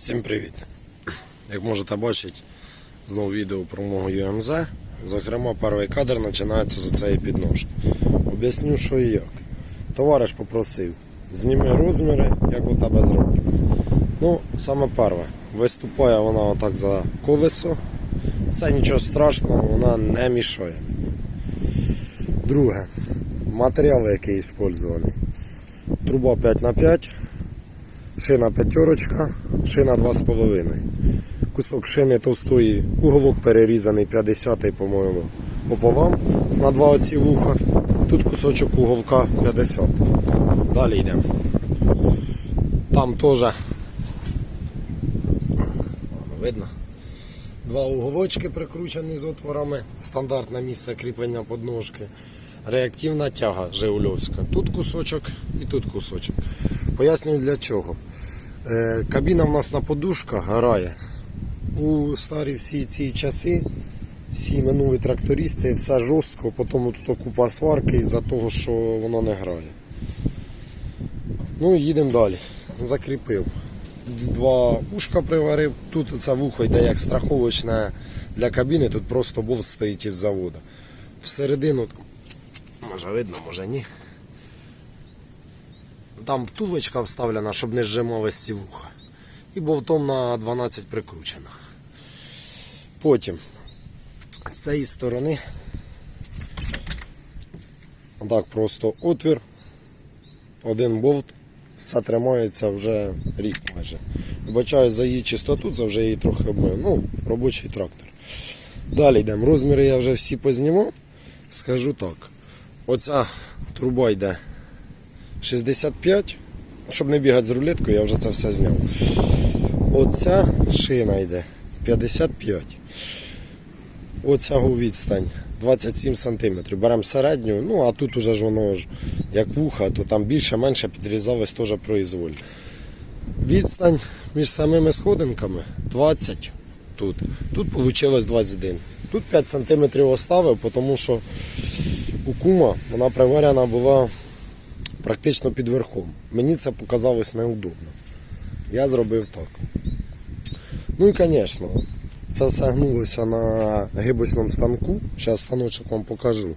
Всім привіт! Як можете бачити, знову відео про мого ЮМЗ. Зокрема, перший кадр починається з цієї підножки. Об'ясню, що і як. Товариш попросив, зніми розміри, як у тебе зроблено. Ну, саме перше, виступає вона отак за колесо. Це нічого страшного, вона не мішає. Друге, матеріал, який використаний. Труба 5х5, шина п'ятерочка, шина 2,5. Кусок шини товстої, уголок перерізаний 50 по-моєму, пополам на два оці вуха. Тут кусочок уголка 50. Далі йдемо. Там теж видно. Два уголочки прикручені з отворами, стандартне місце кріплення подножки. Реактивна тяга Жигульовська. Тут кусочок і тут кусочок. Пояснюю для чого. Е, Кабіна в нас на подушках грає. У старі всі ці часи, всі минулі трактористи, все жорстко, потім тут купа сварки із-за того, що воно не грає. Ну, їдемо далі. Закріпив. Два ушка приварив. Тут це вухо йде як страховочне для кабіни, тут просто болт стоїть із заводу. Всередину, може видно, може ні. Там втулочка вставлена, щоб не зжималось ці вуха. І болтом на 12 прикручена. Потім з цієї сторони отак просто отвір, один болт, все тримається вже рік майже. Вибачаю за її чистоту, це вже її трохи обмив. Ну, робочий трактор. Далі йдемо. Розміри я вже всі познімав. Скажу так. Оця труба йде 65. Щоб не бігати з рулеткою, я вже це все зняв. Оця шина йде 55. Оця відстань 27 см. Беремо середню, ну а тут уже ж воно ж як вуха, то там більше-менше підрізалось теж произвольно. Відстань між самими сходинками 20 тут. Тут вийшло 21. Тут 5 см оставив, тому що у кума вона приварена була практично під верхом. Мені це показалось неудобно. Я зробив так. Ну і звісно, це все на гибочному станку. Зараз станочок вам покажу.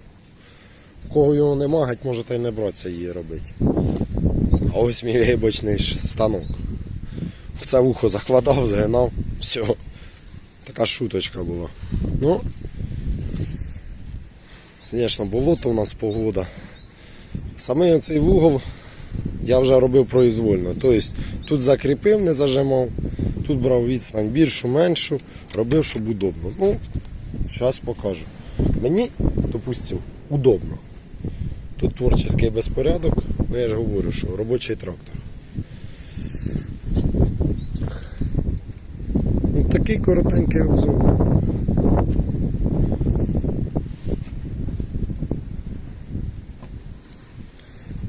У кого його нема, геть можете й не братися її робити. А ось мій гибочний станок. В це вухо закладав, згинав, все. Така шуточка була. Ну, звісно, болото у нас погода. Саме цей вугол я вже робив произвольно. Тобто тут закріпив, не зажимав, тут брав відстань більшу, меншу, робив, щоб удобно. Ну, зараз покажу. Мені, допустимо, удобно. Тут творчий безпорядок, ну я ж говорю, що робочий трактор. Ну, такий коротенький обзор.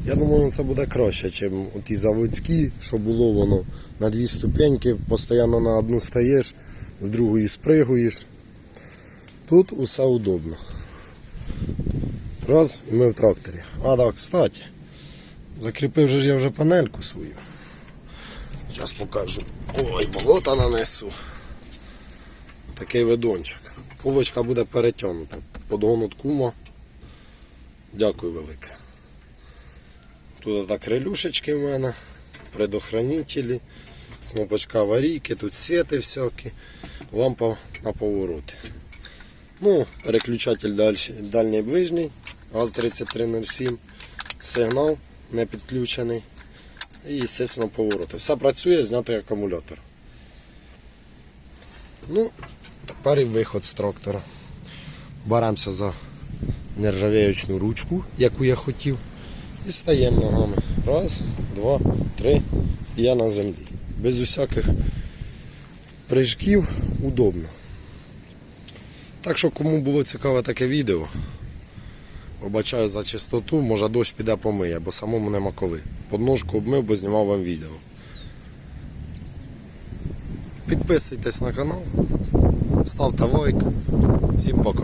Я думаю, це буде краще, ніж ті заводські, що було воно на дві ступеньки, постійно на одну стаєш, з другої спригуєш. Тут усе удобно. Раз, і ми в тракторі. А так, кстати, закріпив же ж я вже панельку свою. Зараз покажу. Ой, болота нанесу. Такий видончик. Полочка буде перетягнута. Подгонут кума. Дякую велике. Тут так релюшечки в мене, предохранителі, кнопочка аварійки, тут світи всякі, лампа на повороти. Ну, переключатель дальший, дальній ближній, ГАЗ-3307, сигнал не підключений і, звісно, повороти. Все працює, знятий акумулятор. Ну, тепер і виход з трактора. Беремося за нержавіючну ручку, яку я хотів. І стаємо ногами. Раз, два, три. І я на землі. Без усяких прыжків удобно. Так що кому було цікаве таке відео, вибачаю за чистоту, може дощ піде помиє, бо самому нема коли. Подножку обмив, бо знімав вам відео. Підписуйтесь на канал, ставте лайк. Всім пока.